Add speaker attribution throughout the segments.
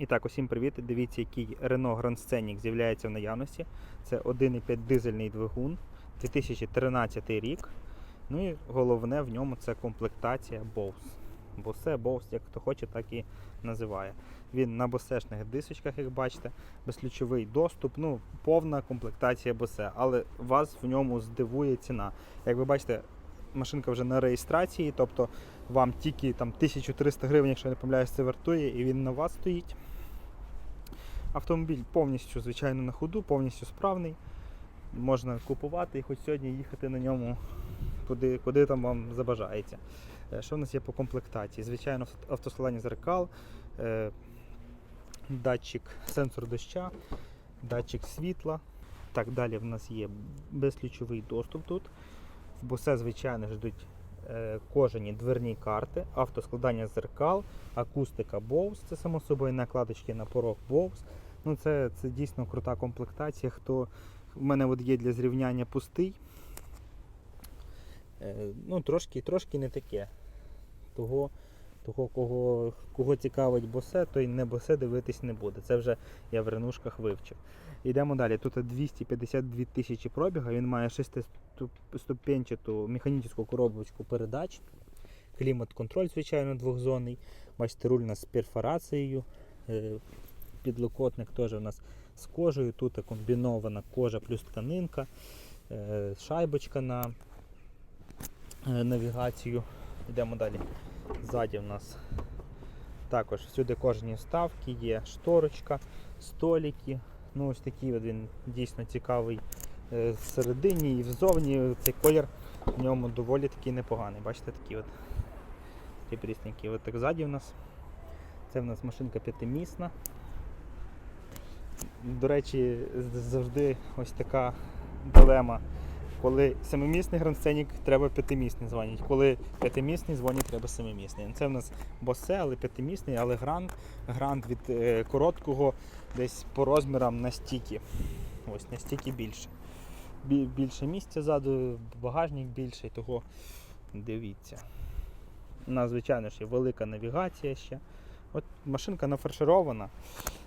Speaker 1: І так, усім привіт. Дивіться, який Renault Grand Scenic з'являється в наявності. Це 1,5 дизельний двигун, 2013 рік. Ну і головне в ньому це комплектація Bose. Bose, Bose, як хто хоче, так і називає. Він на босешних дисочках, як бачите, безключовий доступ, ну, повна комплектація Bose. Але вас в ньому здивує ціна. Як ви бачите, машинка вже на реєстрації, тобто вам тільки там 1300 гривень, якщо я не помиляюсь, це вартує, і він на вас стоїть. Автомобіль повністю, звичайно, на ходу, повністю справний. Можна купувати і хоч сьогодні їхати на ньому куди, куди там вам забажається. Е, Що в нас є по комплектації? Звичайно, авто- автоскладання зеркал, е, датчик сенсор доща, датчик світла. Так, далі в нас є безключовий доступ тут. В босе, звичайно, ж йдуть е, кожені дверні карти, автоскладання зеркал, акустика Bose, це само собою накладочки на порог Bose. Ну, це, це дійсно крута комплектація. Хто в мене от є для зрівняння пустий. Е, ну, трошки, трошки не таке. Того, того кого, кого цікавить босе, той не босе дивитись не буде. Це вже я в ренушках вивчив. Йдемо далі. Тут 252 тисячі пробіга, він має 6-ступенчату механічну коробочку передач. Клімат-контроль, звичайно, двохзонний. Бачите, руль у нас з перфорацією. Е, Підлокотник теж у нас з кожею. Тут комбінована кожа плюс тканинка, е, шайбочка на е, навігацію. Йдемо далі. Ззаді в нас також всюди кожні вставки, є шторочка, столики. Ну, ось такий він дійсно цікавий е, всередині і взовні. Цей колір в ньому доволі такий непоганий. Бачите, такі от рібрісненькі. От так ззаді в нас. Це в нас машинка п'ятимісна. До речі, завжди ось така дилема. Коли семимісний грандсценік, треба п'ятимісний дзвонить. Коли п'ятимісний дзвонить, треба семимісний. Це в нас босе, але п'ятимісний, але гранд, гранд від е, короткого десь по розмірам настільки. Ось настільки більше. Бі- більше місця ззаду, багажник більший, того дивіться. У нас, звичайно є велика навігація ще. От машинка нафарширована.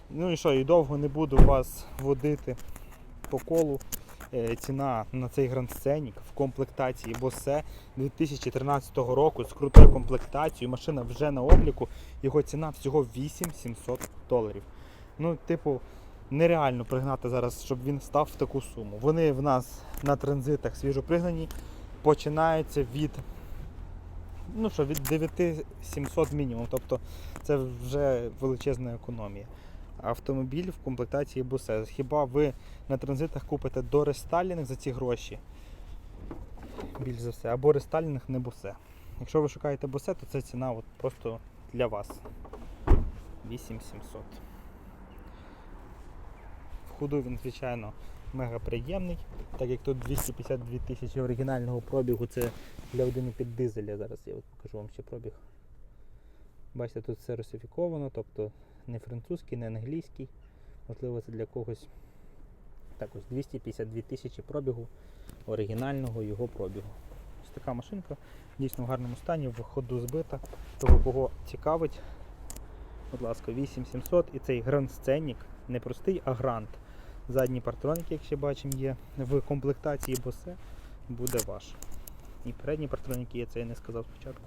Speaker 1: Ну і що, і довго не буду вас водити по колу. Е, Ціна на цей Grand Scenic в комплектації Bose 2013 року з крутою комплектацією. Машина вже на обліку. Його ціна всього 8700 доларів. Ну, типу, нереально пригнати зараз, щоб він став в таку суму. Вони в нас на транзитах свіжопригнані починаються від ну що, від 9700 мінімум. Тобто це вже величезна економія. Автомобіль в комплектації Bose. Хіба ви на транзитах купите до рестайлінг за ці гроші? Більш за все. Або рестайлінг не Bose. Якщо ви шукаєте Bose, то це ціна от просто для вас. 8700. В ходу він, звичайно, мега приємний, так як тут 252 тисячі оригінального пробігу, це для 1,5 дизеля. Зараз я от покажу вам ще пробіг. Бачите, тут все русифіковано, тобто не французький, не англійський. Можливо, це для когось. Так ось 252 тисячі пробігу оригінального його пробігу. Ось така машинка дійсно в гарному стані, в ходу збита. Того, кого цікавить, будь ласка, 8700 і цей Grand Scenic не простий, а Grand. Задні партроніки, як ще бачимо, є в комплектації Bose буде ваш. І передні партроніки є, це я не сказав спочатку.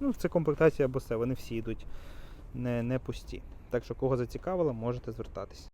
Speaker 1: Ну, це комплектація Bose, вони всі йдуть не, не пусті. Так що, кого зацікавило, можете звертатись.